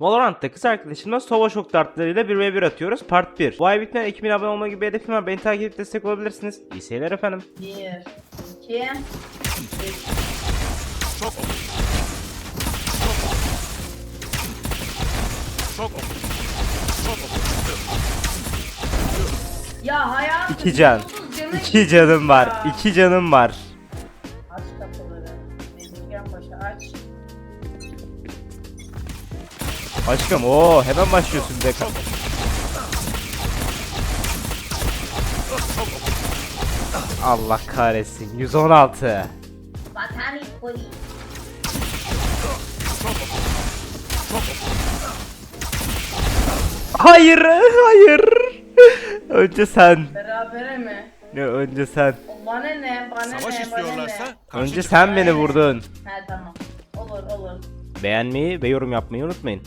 Valorant'ta kız arkadaşımla Sova Shock dartlarıyla 1v1 atıyoruz. Part 1. Bu ay bitmeyen 2000 abone olma gibi bir hedefim var. Beni takip edip destek olabilirsiniz. İyi seyirler efendim. Bir, iki, üç. Ya hayatım. İki can. İki canım var. Ya. İki canım var. Aç kapıları. Bezirgen Paşa aç. Aşkım o hemen başlıyorsun be. Allah kahretsin. 116. Vatani polis. Hayır, hayır. Önce sen. Berabere mi? Ne önce sen. O bana ne? Bana Savaş ne? Bana istiyorlarsa ne? karşı Önce sen beni vurdun. He tamam. Olur olur. Beğenmeyi ve yorum yapmayı unutmayın.